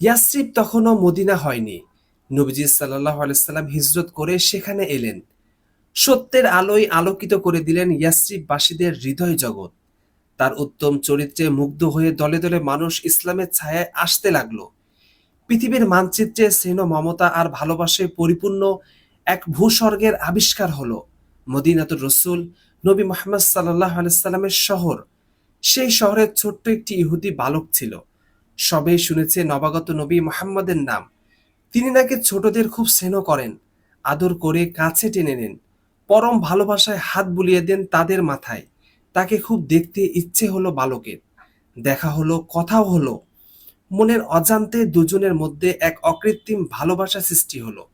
ইয়াসরিব তখনও মদিনা হয়নি। নবীজি সাল্লাহ আলাইসাল্লাম হিজরত করে সেখানে এলেন। সত্যের আলোয় আলোকিত করে দিলেন ইয়াসরিববাসীদের হৃদয় জগৎ। তার উত্তম চরিত্রে মুগ্ধ হয়ে দলে দলে মানুষ ইসলামের ছায়ায় আসতে লাগল। পৃথিবীর মানচিত্রে স্নেহ মমতা আর ভালোবাসায় পরিপূর্ণ এক ভূস্বর্গের আবিষ্কার হলো। মদিনাতুর রসুল নবী মোহাম্মদ সাল্লাহ আলাইসাল্লামের শহর। সেই শহরের ছোট্ট একটি ইহুদি বালক ছিল। সবেই শুনেছে নবাগত নবী মোহাম্মদের নাম। তিনি নাকি ছোটদের খুব স্নেহ করেন, আদর করে কাছে টেনে নেন, পরম ভালোবাসায় হাত বুলিয়ে দেন তাদের মাথায়। তাকে খুব দেখতে ইচ্ছে হলো বালকের। দেখা হলো, কথাও হলো। মনের অজান্তে দুজনের মধ্যে এক অকৃত্রিম ভালোবাসা সৃষ্টি হলো।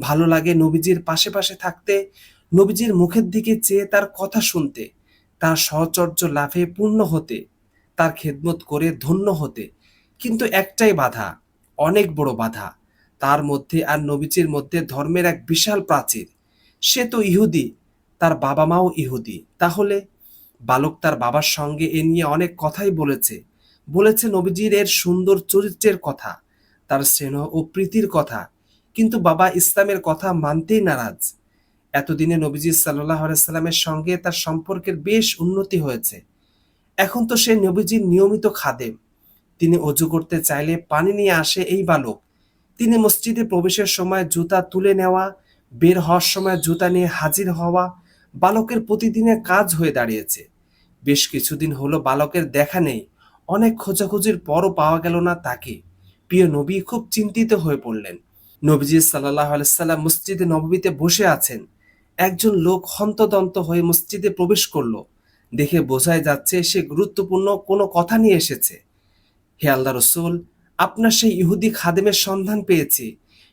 ভালো লাগে নবীজির পাশে পাশে থাকতে, নবীজির মুখের দিকে চেয়ে তার কথা শুনতে, তার সহচর্য লাভে পূর্ণ হতে, তার খেদমত করে ধন্য হতে কিন্তু একটাই বাধা, অনেক বড় বাধা। তার মধ্যে আর নবীজির মধ্যে ধর্মের এক বিশাল প্রাচীর। সে তো ইহুদি, তার বাবা মাও ইহুদি। তাহলে বালক তার বাবার সঙ্গে এ নিয়ে অনেক কথাই বলেছে। বলেছে নবীজির এর সুন্দর চরিত্রের কথা, তার স্নেহ ও প্রীতির কথা। কিন্তু বাবা ইসলামের কথা মানতেই নারাজ। এতদিনে নবীজি সাল্লাহ সাল্লামের সঙ্গে তার সম্পর্কের বেশ উন্নতি হয়েছে। এখন তো সে নবীজির নিয়মিত খাদেম। তিনি অজু করতে চাইলে পানি নিয়ে আসে এই বালক। তিনি মসজিদে প্রবেশের সময় জুতা তুলে নেওয়া, বের হওয়ার সময় জুতা নিয়ে হাজির হওয়া বালকের প্রতিদিনের কাজ হয়ে দাঁড়িয়েছে। বেশ কিছুদিন হলো বালকের দেখা নেই। অনেক খোঁজাখুঁজির পরও পাওয়া গেল না তাকে। প্রিয় নবী খুব চিন্তিত হয়ে পড়লেন। নবীজি সাল্লাহ আলাইসাল্লাম মসজিদে নববীতে বসে আছেন। একজন লোক হন্তদন্ত হয়ে মসজিদে প্রবেশ করল। দেখে বোঝাই যাচ্ছে সে গুরুত্বপূর্ণ কোনো কথা নিয়ে এসেছে। হে আল্লাহ রসুল, আপনার সেই ইহুদি খাদেমের সন্ধান পেয়েছি।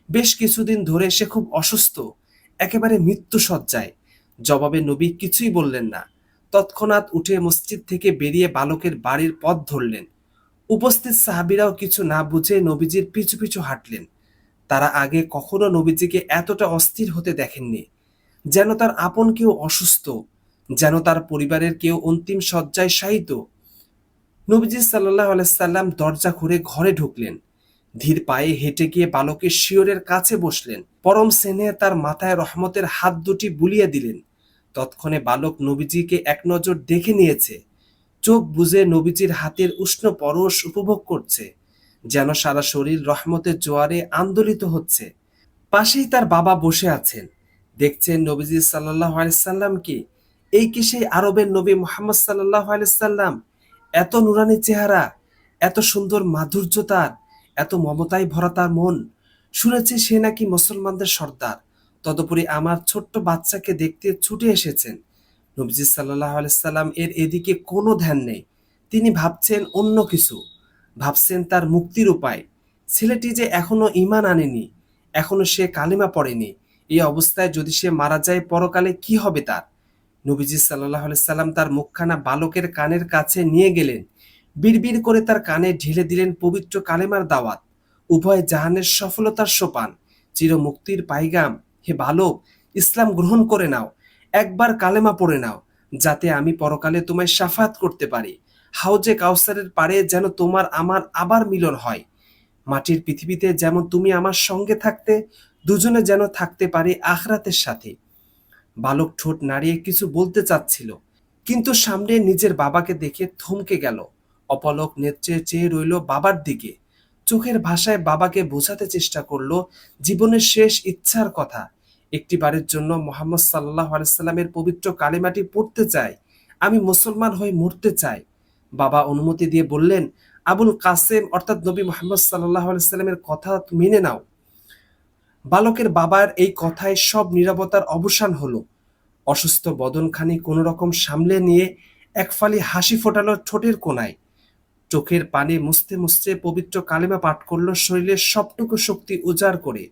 বেশ কিছুদিন ধরে সে খুব অসুস্থ, একেবারে মৃত্যু সজ্জায় জবাবে নবী কিছুই বললেন না। তৎক্ষণাৎ উঠে মসজিদ থেকে বেরিয়ে বালকের বাড়ির পথ ধরলেন। উপস্থিত সাহাবিরাও কিছু না বুঝে নবীজির পিছু পিছু হাঁটলেন। তারা আগে কখনো নবীজিকে এতটা অস্থির হতে দেখেননি, যেন তার আপন কেউ অসুস্থ, যেন তার পরিবারের কেউ অন্তিম শয্যায় শায়িত। নবীজি সাল্লাহ আলাইসাল্লাম দরজা খুলে ঘরে ঢুকলেন। ধীর পায়ে হেঁটে গিয়ে বালকের শিওরের কাছে বসলেন। পরম সেনে তার মাথায় রহমতের হাত দুটি বুলিয়ে দিলেন। তৎক্ষণে বালক নবীজিকে এক নজর দেখে নিয়েছে। চোখ বুঝে নবীজির হাতের উষ্ণ পরশ উপভোগ করছে, যেন সারা শরীর রহমতের জোয়ারে আন্দোলিত হচ্ছে। পাশেই তার বাবা বসে আছেন। দেখছেন নবীজি সাল্লাহ আলাইসাল্লাম কি এই কি সেই আরবের নবী মোহাম্মদ সাল্লাহ আলাইসাল্লাম এত নুরানি চেহারা, এত সুন্দর মাধুর্য তার এত মমতায় ভরা তার মন, শুনেছি সে নাকি মুসলমানদের সর্দার। তদুপরি আমার ছোট্ট বাচ্চাকে দেখতে ছুটে এসেছেন। নবজি সাল্লাহ আলাইসাল্লাম এর এদিকে কোনো ধ্যান নেই। তিনি ভাবছেন অন্য কিছু। ভাবছেন তার মুক্তির উপায়। ছেলেটি যে এখনও ইমান আনেনি, এখনও সে কালিমা পড়েনি। এই অবস্থায় যদি সে মারা যায়, পরকালে কি হবে তার? নবীজি সাল্লাহ সাল্লাম তার মুখখানা বালকের কানের কাছে নিয়ে গেলেন। বিড়বিড় করে তার কানে ঢেলে দিলেন পবিত্র কালেমার দাওয়াত। উভয় জাহানের সফলতার সোপান। চির মুক্তির পাইগাম। হে বালক, ইসলাম গ্রহণ করে নাও। একবার কালেমা পড়ে নাও, যাতে আমি পরকালে তোমায় সাফাত করতে পারি। হাউজে কাউসারের পারে যেন তোমার আমার আবার মিলন হয়। মাটির পৃথিবীতে যেমন তুমি আমার সঙ্গে থাকতে, দুজনে যেন থাকতে পারি আখরাতের সাথে। বালক ঠোঁট নাড়িয়ে কিছু বলতে চাচ্ছিল, কিন্তু সামনে নিজের বাবাকে দেখে থমকে গেল। অপলক নেত্রে চেয়ে রইল বাবার দিকে। চোখের ভাষায় বাবাকে বোঝাতে চেষ্টা করল জীবনের শেষ ইচ্ছার কথা। একটি বারের জন্য মোহাম্মদ সাল্লাহ আলাইসাল্লামের পবিত্র কালিমাটি পড়তে চাই আমি মুসলমান হয়ে মরতে চাই। বাবা অনুমতি দিয়ে বললেন, আবুল কাসেম, অর্থাৎ নবী মোহাম্মদ সাল্লাহ আলাইসাল্লামের কথা মেনে নাও। বালকের বাবার এই কথায় সব নিরাপত্তার অবসান হলো। অসুস্থ বদনখানি কোনো রকম সামলে নিয়ে এক ফালি হাসি ফোটালো ঠোঁটের কোনায় চোখের পানি মুছতে মুছতে পবিত্র কালেমা পাঠ করল শরীরের সবটুকু শক্তি উজাড় করে।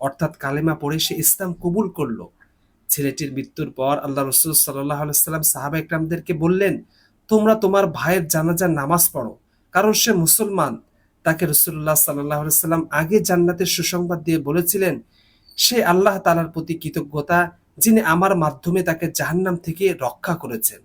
অর্থাৎ কালেমা পড়ে সে ইসলাম কবুল করল। ছেলেটির মৃত্যুর পর আল্লাহ রসুল সাল্লাহ সাল্লাম সাহাবা ইকরামদেরকে বললেন, তোমরা তোমার ভাইয়ের জানাজার নামাজ পড়ো, কারণ সে মুসলমান। তাকে রসুল্লাহ সাল্লাহ সাল্লাম আগে জান্নাতের সুসংবাদ দিয়ে বলেছিলেন, সে আল্লাহ তালার প্রতি কৃতজ্ঞতা যিনি আমার মাধ্যমে তাকে জাহান্নাম থেকে রক্ষা করেছেন।